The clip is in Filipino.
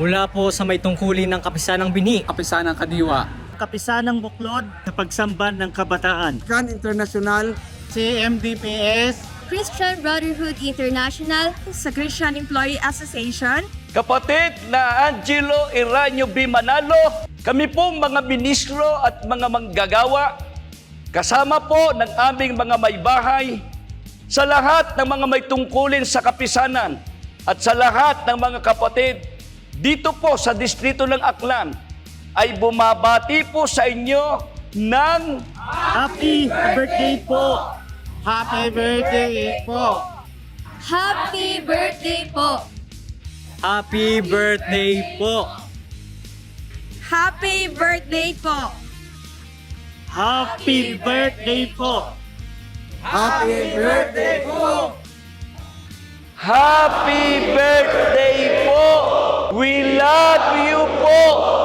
Mula po sa may tungkulin ng Kapisanang Bini, Kapisanang Kadiwa, Kapisanang Buklod sa pagsamban ng kabataan. Kan International, CMDPS, Christian Brotherhood International, sa Christian Employee Association, Kapatid na Angelo Iranyo B. Manalo, kami pong mga ministro at mga manggagawa, kasama po ng aming mga may bahay, sa lahat ng mga may tungkulin sa kapisanan at sa lahat ng mga kapatid dito po sa distrito ng Aklan ay bumabati po sa inyo ng Happy birthday po! Happy birthday po! Happy Birthday po! Happy Birthday po! Happy Birthday po! Happy birthday po! Happy Birthday po! Happy birthday po! We love you po!